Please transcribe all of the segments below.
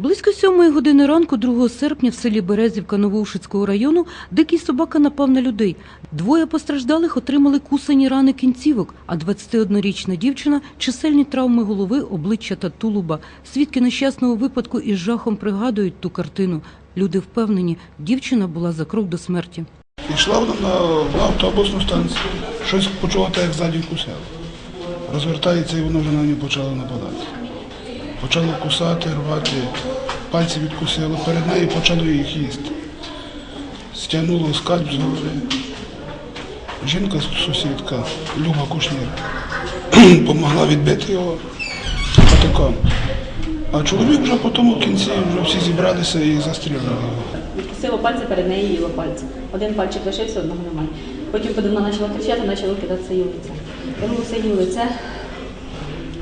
Близько сьомої години ранку 2 серпня в селі Березівка Новоушицького району дикий собака напав на людей. Двоє постраждалих отримали кусані рани кінцівок, а 21-річна дівчина – чисельні травми голови, обличчя та тулуба. Свідки нещасного випадку із жахом пригадують ту картину. Люди впевнені, дівчина була за крок до смерті. Йшла вона на, на автобусну станцію. Щось почула так, як ззаді вкусила. Розвертається і воно вже на неї почало нападати. Почало кусати, рвати, пальці відкусило, перед нею почало їх їсти. Стягнуло скальп з голови. Жінка сусідка, Люба Кушнір, допомогла відбити його патиком. А чоловік вже по тому кінці вже всі зібралися і застрілили його. Відкусила пальці, перед нею їла пальці. Один пальчик лишився, одного немає. Потім, коли вона почала кричати, почала кидатися їй лице. Кинулося їй лице,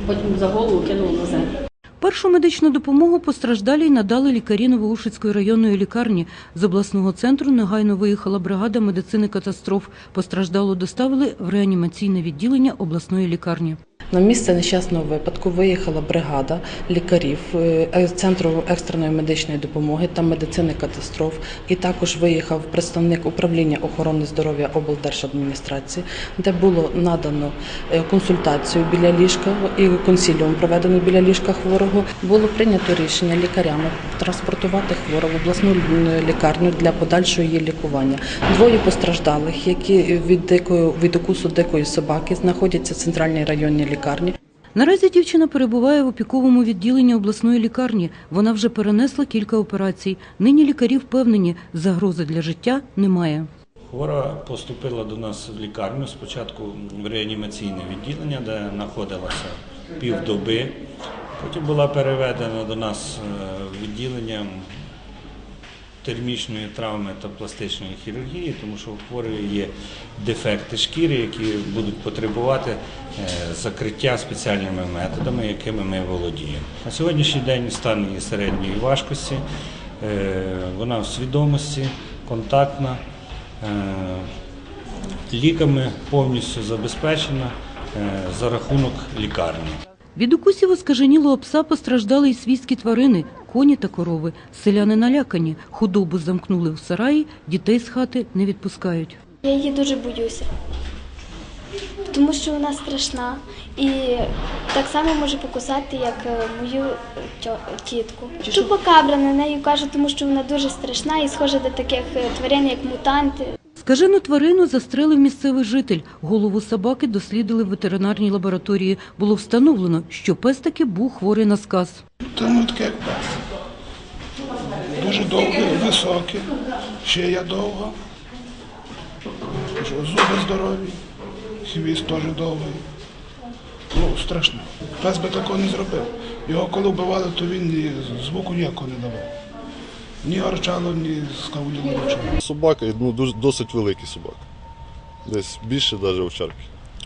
потім за голову кинуло на землю. Першу медичну допомогу постраждалій надали лікарі Новоушицької районної лікарні. З обласного центру негайно виїхала бригада медицини катастроф. Постраждало доставили в реанімаційне відділення обласної лікарні. На місце нещасного випадку виїхала бригада лікарів е, е, центру екстреної медичної допомоги та медицини катастроф. І також виїхав представник управління охорони здоров'я облдержадміністрації, де було надано е, консультацію біля ліжка і консіліум проведено біля ліжка хворого. Було прийнято рішення лікарями транспортувати хворого в обласну лікарню для подальшого її лікування. Двоє постраждалих, які від дикої від укусу дикої собаки знаходяться в центральній районній лікарні. Наразі дівчина перебуває в опіковому відділенні обласної лікарні. Вона вже перенесла кілька операцій. Нині лікарі впевнені, загрози для життя немає. Хвора поступила до нас в лікарню спочатку в реанімаційне відділення, де знаходилася півдоби. Потім була переведена до нас е, в відділення термічної травми та пластичної хірургії, тому що у хворої є дефекти шкіри, які будуть потребувати е, закриття спеціальними методами, якими ми володіємо. На сьогоднішній день стан її середньої важкості, е, вона в свідомості, контактна. Е, ліками повністю забезпечена за рахунок лікарні. Від укусів оскаженілого пса постраждали й свійські тварини, коні та корови. Селяни налякані, худобу замкнули в сараї, дітей з хати не відпускають. Я її дуже боюся, тому що вона страшна і так само може покусати, як е, мою тітку. Чупакабра на неї кажуть, тому що вона дуже страшна і схожа до таких е, тварин, як мутанти. Скажену тварину застрелив місцевий житель. Голову собаки дослідили в ветеринарній лабораторії. Було встановлено, що пес таки був хворий на сказ. Та ну таке як пес. Дуже довгий, високий, шия довга, зуби здорові, хвіст теж довгий. Ну, страшно. Пес би такого не зробив. Його коли вбивали, то він звуку ніякого не давав. Ні гарчану, ні скавулі, нічого. Собака ну, дуже, досить великий собака. Десь більше навіть овчарки.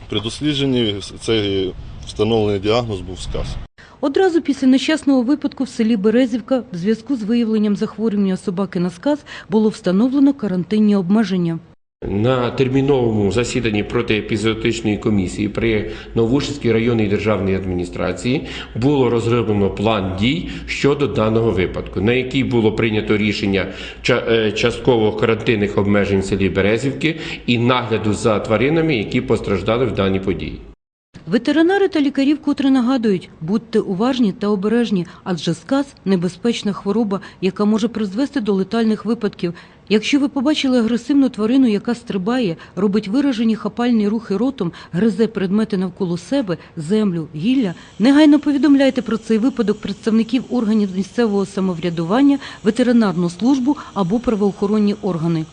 При дослідженні цей встановлений діагноз був сказ. Одразу після нещасного випадку в селі Березівка в зв'язку з виявленням захворювання собаки на сказ було встановлено карантинні обмеження. На терміновому засіданні протиепізотичної комісії при Новушинській районній державній адміністрації було розроблено план дій щодо даного випадку, на який було прийнято рішення е, частково карантинних обмежень в селі Березівки і нагляду за тваринами, які постраждали в даній події. Ветеринари та лікарі вкотре нагадують, будьте уважні та обережні, адже сказ – небезпечна хвороба, яка може призвести до летальних випадків. Якщо ви побачили агресивну тварину, яка стрибає, робить виражені хапальні рухи ротом, гризе предмети навколо себе, землю, гілля, негайно повідомляйте про цей випадок представників органів місцевого самоврядування, ветеринарну службу або правоохоронні органи.